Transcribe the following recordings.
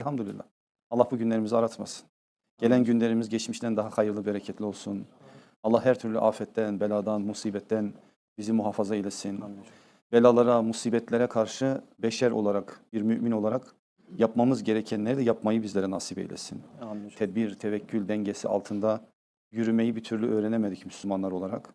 Elhamdülillah. Allah bu günlerimizi aratmasın. Gelen günlerimiz geçmişten daha hayırlı, bereketli olsun. Allah her türlü afetten, beladan, musibetten bizi muhafaza eylesin. Belalara, musibetlere karşı beşer olarak, bir mümin olarak yapmamız gerekenleri de yapmayı bizlere nasip eylesin. Amin. Tedbir, tevekkül dengesi altında yürümeyi bir türlü öğrenemedik Müslümanlar olarak.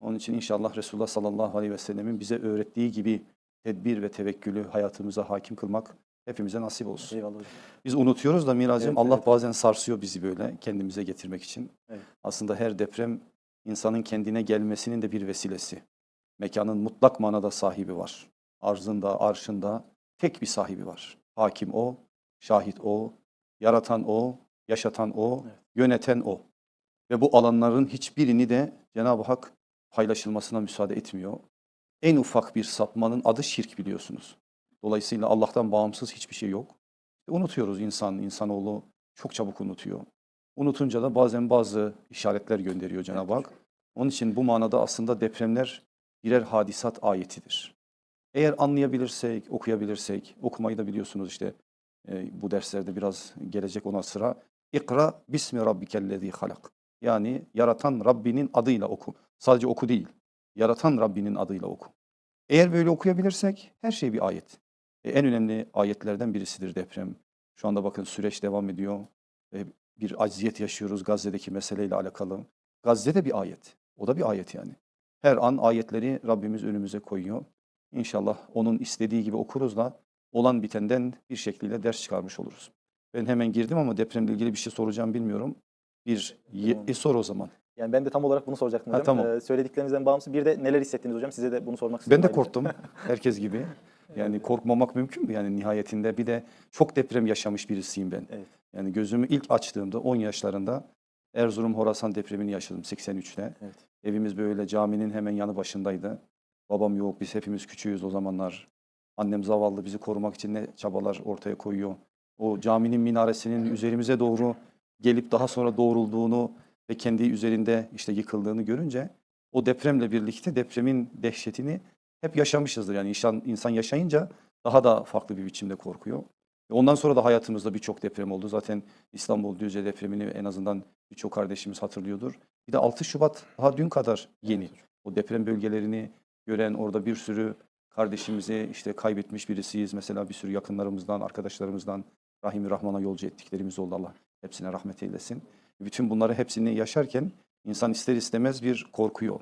Onun için inşallah Resulullah sallallahu aleyhi ve sellemin bize öğrettiği gibi tedbir ve tevekkülü hayatımıza hakim kılmak hepimize nasip olsun. Eyvallah. Biz unutuyoruz da Miracım Evet, Allah evet. bazen sarsıyor bizi böyle kendimize getirmek için. Evet. Aslında her deprem insanın kendine gelmesinin de bir vesilesi. Mekanın mutlak manada sahibi var. Arzında, arşında tek bir sahibi var. Hakim o, şahit o, yaratan o, yaşatan o, Evet. yöneten o. Ve bu alanların hiçbirini de Cenab-ı Hak paylaşılmasına müsaade etmiyor. En ufak bir sapmanın adı şirk biliyorsunuz. Dolayısıyla Allah'tan bağımsız hiçbir şey yok. Unutuyoruz insan, insanoğlu çok çabuk unutuyor. Unutunca da bazen bazı işaretler gönderiyor Cenab-ı Hak. Onun için bu manada aslında depremler birer hadisat ayetidir. Eğer anlayabilirsek, okuyabilirsek, okumayı da biliyorsunuz işte e, bu derslerde biraz gelecek ona sıra. İkra bismi rabbikellezi halak. Yani yaratan Rabbinin adıyla oku. Sadece oku değil, yaratan Rabbinin adıyla oku. Eğer böyle okuyabilirsek her şey bir ayet. E, en önemli ayetlerden birisidir deprem. Şu anda bakın süreç devam ediyor. E, bir acziyet yaşıyoruz Gazze'deki meseleyle alakalı. Gazze de bir ayet. O da bir ayet yani. Her an ayetleri Rabbimiz önümüze koyuyor. İnşallah onun istediği gibi okuruz da olan bitenden bir şekliyle ders çıkarmış oluruz. Ben hemen girdim ama depremle ilgili bir şey soracağım bilmiyorum. Bir Tamam. e, sor o zaman. Yani ben de tam olarak bunu soracaktım Ha, tamam. Ee, söylediklerinizden bağımsız bir de neler hissettiniz hocam? Size de bunu sormak istiyorum. Ben de korktum herkes gibi. Yani korkmamak mümkün mü yani nihayetinde? Bir de çok deprem yaşamış birisiyim ben. Evet. Yani gözümü ilk açtığımda 10 yaşlarında Erzurum Horasan depremini yaşadım 83'te. Evet. Evimiz böyle caminin hemen yanı başındaydı. Babam yok, biz hepimiz küçüğüz o zamanlar. Annem zavallı bizi korumak için ne çabalar ortaya koyuyor. O caminin minaresinin üzerimize doğru gelip daha sonra doğrulduğunu ve kendi üzerinde işte yıkıldığını görünce o depremle birlikte depremin dehşetini hep yaşamışızdır. Yani insan, insan yaşayınca daha da farklı bir biçimde korkuyor. Ondan sonra da hayatımızda birçok deprem oldu. Zaten İstanbul Düzce depremini en azından birçok kardeşimiz hatırlıyordur. Bir de 6 Şubat daha dün kadar yeni. O deprem bölgelerini gören orada bir sürü kardeşimizi işte kaybetmiş birisiyiz. Mesela bir sürü yakınlarımızdan, arkadaşlarımızdan Rahim Rahman'a yolcu ettiklerimiz oldu Allah. Hepsine rahmet eylesin. Bütün bunları hepsini yaşarken insan ister istemez bir korkuyor.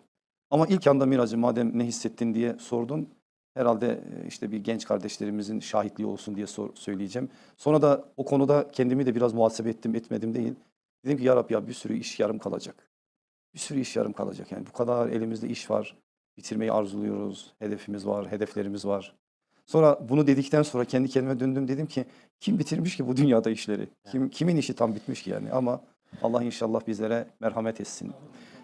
Ama ilk anda Miracı madem ne hissettin diye sordun. Herhalde e, işte bir genç kardeşlerimizin şahitliği olsun diye sor- söyleyeceğim. Sonra da o konuda kendimi de biraz muhasebe ettim etmedim değil. Dedim ki ya Rabbi ya bir sürü iş yarım kalacak. Bir sürü iş yarım kalacak. Yani bu kadar elimizde iş var. Bitirmeyi arzuluyoruz. Hedefimiz var, hedeflerimiz var. Sonra bunu dedikten sonra kendi kendime döndüm dedim ki kim bitirmiş ki bu dünyada işleri? Kim kimin işi tam bitmiş ki yani? Ama Allah inşallah bizlere merhamet etsin.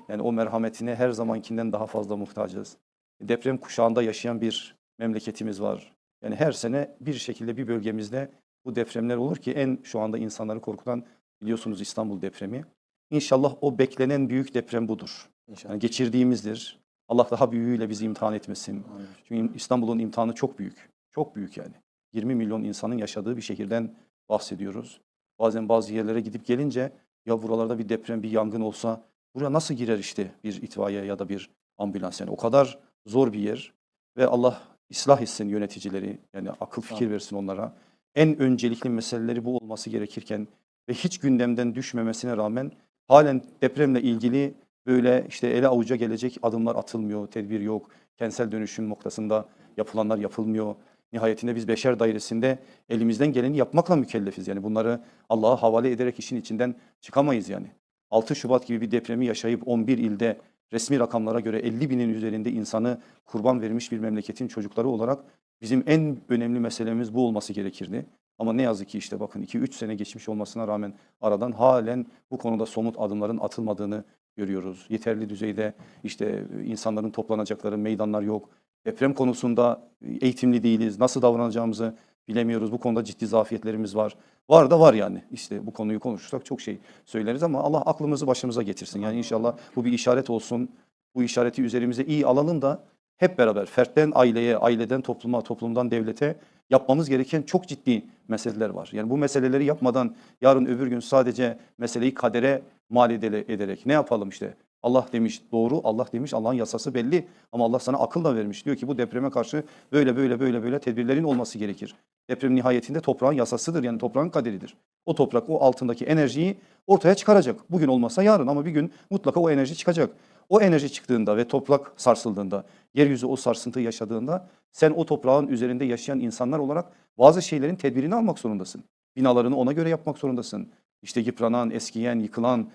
Yani o merhametine her zamankinden daha fazla muhtacız. Deprem kuşağında yaşayan bir memleketimiz var. Yani her sene bir şekilde bir bölgemizde bu depremler olur ki en şu anda insanları korkutan biliyorsunuz İstanbul depremi. İnşallah o beklenen büyük deprem budur. İnşallah. Yani geçirdiğimizdir. Allah daha büyüğüyle bizi imtihan etmesin. Amin. Çünkü İstanbul'un imtihanı çok büyük. Çok büyük yani. 20 milyon insanın yaşadığı bir şehirden bahsediyoruz. Bazen bazı yerlere gidip gelince ya buralarda bir deprem, bir yangın olsa buraya nasıl girer işte bir itfaiye ya da bir ambulans yani o kadar zor bir yer ve Allah ıslah etsin yöneticileri yani akıl fikir versin onlara. En öncelikli meseleleri bu olması gerekirken ve hiç gündemden düşmemesine rağmen halen depremle ilgili böyle işte ele avuca gelecek adımlar atılmıyor, tedbir yok. Kentsel dönüşüm noktasında yapılanlar yapılmıyor. Nihayetinde biz beşer dairesinde elimizden geleni yapmakla mükellefiz. Yani bunları Allah'a havale ederek işin içinden çıkamayız yani. 6 Şubat gibi bir depremi yaşayıp 11 ilde resmi rakamlara göre 50 binin üzerinde insanı kurban vermiş bir memleketin çocukları olarak bizim en önemli meselemiz bu olması gerekirdi. Ama ne yazık ki işte bakın 2-3 sene geçmiş olmasına rağmen aradan halen bu konuda somut adımların atılmadığını görüyoruz. Yeterli düzeyde işte insanların toplanacakları meydanlar yok. Deprem konusunda eğitimli değiliz. Nasıl davranacağımızı bilemiyoruz. Bu konuda ciddi zafiyetlerimiz var. Var da var yani. İşte bu konuyu konuşursak çok şey söyleriz ama Allah aklımızı başımıza getirsin. Yani inşallah bu bir işaret olsun. Bu işareti üzerimize iyi alalım da hep beraber fertten aileye, aileden topluma, toplumdan devlete yapmamız gereken çok ciddi meseleler var. Yani bu meseleleri yapmadan yarın öbür gün sadece meseleyi kadere mal ederek ne yapalım işte Allah demiş doğru, Allah demiş Allah'ın yasası belli ama Allah sana akıl da vermiş. Diyor ki bu depreme karşı böyle böyle böyle böyle tedbirlerin olması gerekir. Deprem nihayetinde toprağın yasasıdır yani toprağın kaderidir. O toprak o altındaki enerjiyi ortaya çıkaracak. Bugün olmasa yarın ama bir gün mutlaka o enerji çıkacak. O enerji çıktığında ve toprak sarsıldığında, yeryüzü o sarsıntıyı yaşadığında sen o toprağın üzerinde yaşayan insanlar olarak bazı şeylerin tedbirini almak zorundasın. Binalarını ona göre yapmak zorundasın. İşte yıpranan, eskiyen, yıkılan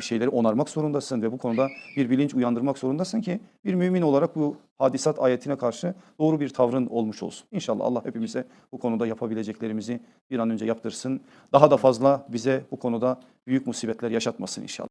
şeyleri onarmak zorundasın ve bu konuda bir bilinç uyandırmak zorundasın ki bir mümin olarak bu hadisat ayetine karşı doğru bir tavrın olmuş olsun. İnşallah Allah hepimize bu konuda yapabileceklerimizi bir an önce yaptırsın. Daha da fazla bize bu konuda büyük musibetler yaşatmasın inşallah.